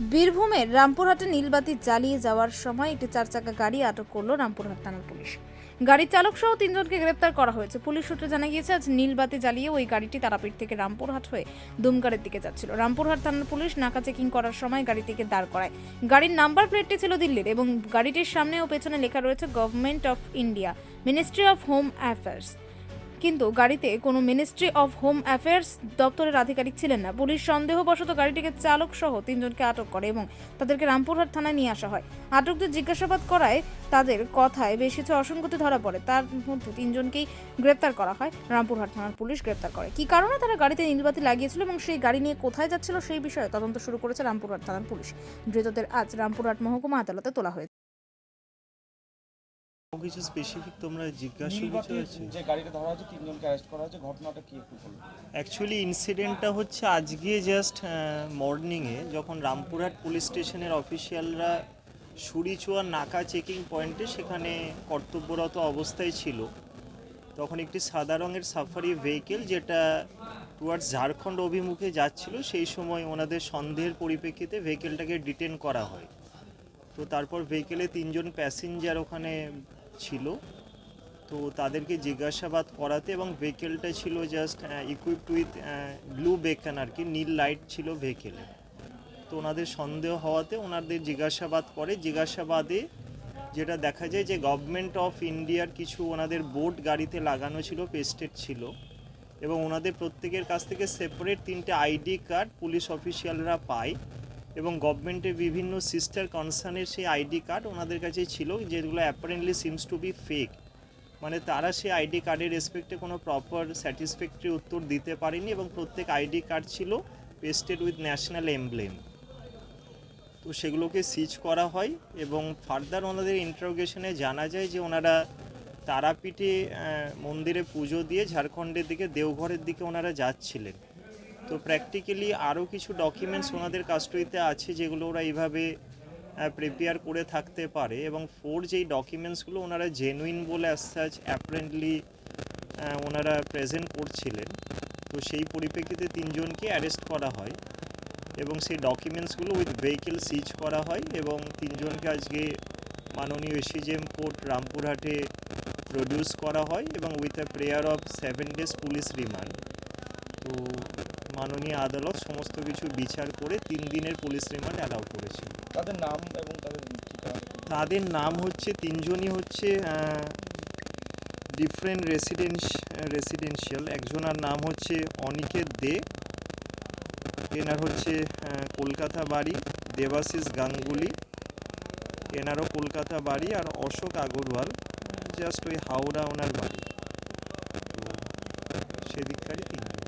বীরভূমের রামপুরহাটে নীলবাতি জ্বালিয়ে যাওয়ার সময় একটি চার চাকা গাড়ি আটক করল রামপুরহাট থানার পুলিশ। গাড়ির চালক সহ তিনজনকে গ্রেপ্তার করা হয়েছে। পুলিশ সূত্রে জানা গিয়েছে, আজ নীলবাতি জ্বালিয়ে ওই গাড়িটি তারাপীঠ থেকে রামপুরহাট হয়ে দুমগাড়ের দিকে যাচ্ছিল। রামপুরহাট থানার পুলিশ নাকা চেকিং করার সময় গাড়িটিকে দাঁড় করায়। গাড়ির নাম্বার প্লেটটি ছিল দিল্লির এবং গাড়িটির সামনে ও পেছনে লেখা রয়েছে, government of India, ministry of home affairs. কিন্তু গাড়িতে কোনো মিনিস্ট্রি অফ হোম অ্যাফেয়ার্স দপ্তরের আধিকারিক ছিলেন না। পুলিশ সন্দেহবশত গাড়িটিকে চালক সহ তিনজনকে আটক করে এবং তাদেরকে রামপুরহাট থানায় নিয়ে আসা হয়। আটকদের জিজ্ঞাসাবাদ করায় তাদের কথায় বেশ কিছু অসঙ্গতি ধরা পড়ে। তার মধ্যে তিনজনকেই গ্রেপ্তার করা হয়। রামপুরহাট থানার পুলিশ গ্রেপ্তার করে। কী কারণে তারা গাড়িতে নীলবাতি লাগিয়েছিল এবং সেই গাড়ি নিয়ে কোথায় যাচ্ছিল সেই বিষয়ে তদন্ত শুরু করেছে রামপুরহাট থানার পুলিশ। ধৃতদের আজ রামপুরহাট মহকুমা আদালতে তোলা হয়েছে। কিছু স্পেসিফিক তোমরা জিজ্ঞাসা কিছু আছে যে গাড়িটা ধরা হয়েছে তিনজনকে অ্যারেস্ট করা হয়েছে ঘটনাটা কি একটু বলুন। অ্যাকচুয়ালি ইনসিডেন্টটা হচ্ছে আজকে জাস্ট মর্নিংয়ে যখন রামপুরহাট পুলিশ স্টেশনের অফিসিয়ালরা সুরিচুয়ার নাকা চেকিং পয়েন্টে সেখানে কর্তব্যরত অবস্থায় ছিল। তখন একটি সাদা রঙের সাফারি ভেহিকেল যেটা টুয়ার্ডস ঝাড়খণ্ড অভিমুখে যাচ্ছিল সেই সময় ওনাদের সন্দেহের পরিপ্রেক্ষিতে ভেহিকেলটাকে ডিটেন করা হয়। তো তারপর ভেহিকেলে তিনজন প্যাসেঞ্জার ওখানে ছিল। তো তাদেরকে জিজ্ঞাসাবাদ করাতে এবং ভেহিকেলটা ছিল just equipped with blue beacon আর কি, নীল লাইট ছিল ভেহিকেলে তো ওনাদের সন্দেহ হওয়াতে ওনাদের জিজ্ঞাসাবাদ করে। জিজ্ঞাসাবাদে যেটা দেখা যায় যে গভর্নমেন্ট অফ ইন্ডিয়ার কিছু ওনাদের বোর্ড গাড়িতে লাগানো ছিল পেস্টেড ছিল। এবং ওনাদের প্রত্যেকের কাছ থেকে সেপারেট তিনটে আইডি কার্ড পুলিশ অফিসিয়ালরা পায়। এবং গভর্নমেন্টের বিভিন্ন সিস্টার কনসার্নের সেই আইডি কার্ড ওনাদের কাছে ছিল, যেগুলো apparently seems to be fake মানে তারা সেই আইডি কার্ডের রেসপেক্টে কোনো প্রপার স্যাটিসফ্যাক্টরি উত্তর দিতে পারেনি এবং প্রত্যেক আইডি কার্ড ছিল পেস্টেড উইথ ন্যাশনাল এমব্লেম তো সেগুলোকে সিজ করা হয় এবং ফার্দার ওনাদের ইন্টারোগেশনে জানা যায় যে ওনারা তারাপীঠে মন্দিরে পুজো দিয়ে ঝাড়খণ্ডের দিকে, দেওঘরের দিকে ওনারা যাচ্ছিলেন। তো প্র্যাকটিক্যালি আরও কিছু ডকুমেন্টস ওনাদের কাস্টডিতে আছে যেগুলো ওরা এইভাবে প্রিপেয়ার করে থাকতে পারে এবং ফোর যেই ডকুমেন্টসগুলো ওনারা জেনুইন বলে অ্যাজ সাচ অ্যাপারেন্টলি ওনারা প্রেজেন্ট করছিলেন। তো সেই পরিপ্রেক্ষিতে তিনজনকে অ্যারেস্ট করা হয় এবং সেই ডকুমেন্টসগুলো উইথ ভেহিকেল সিজ করা হয় এবং তিনজনকে আজকে মাননীয় এসিজেম কোর্ট রামপুরহাটে প্রডিউস করা হয় এবং with a prayer of seven days police remand তো মাননীয় আদালত সমস্ত কিছু বিচার করে তিন দিনের পুলিশ রিমান্ড অ্যালাউ করেছিল তাদের নাম এবং তাদের তাদের নাম হচ্ছে তিনজনই হচ্ছে ডিফারেন্ট রেসিডেন্স রেসিডেন্সিয়াল একজনের নাম হচ্ছে অনিকেত দে এনার হচ্ছে কলকাতা বাড়ি দেবাশিস গাঙ্গুলি। এনারও কলকাতা বাড়ি আর অশোক আগরওয়াল জাস্ট ওই হাওড়া ওনার বাড়ি। সেদিককারই তিনজন।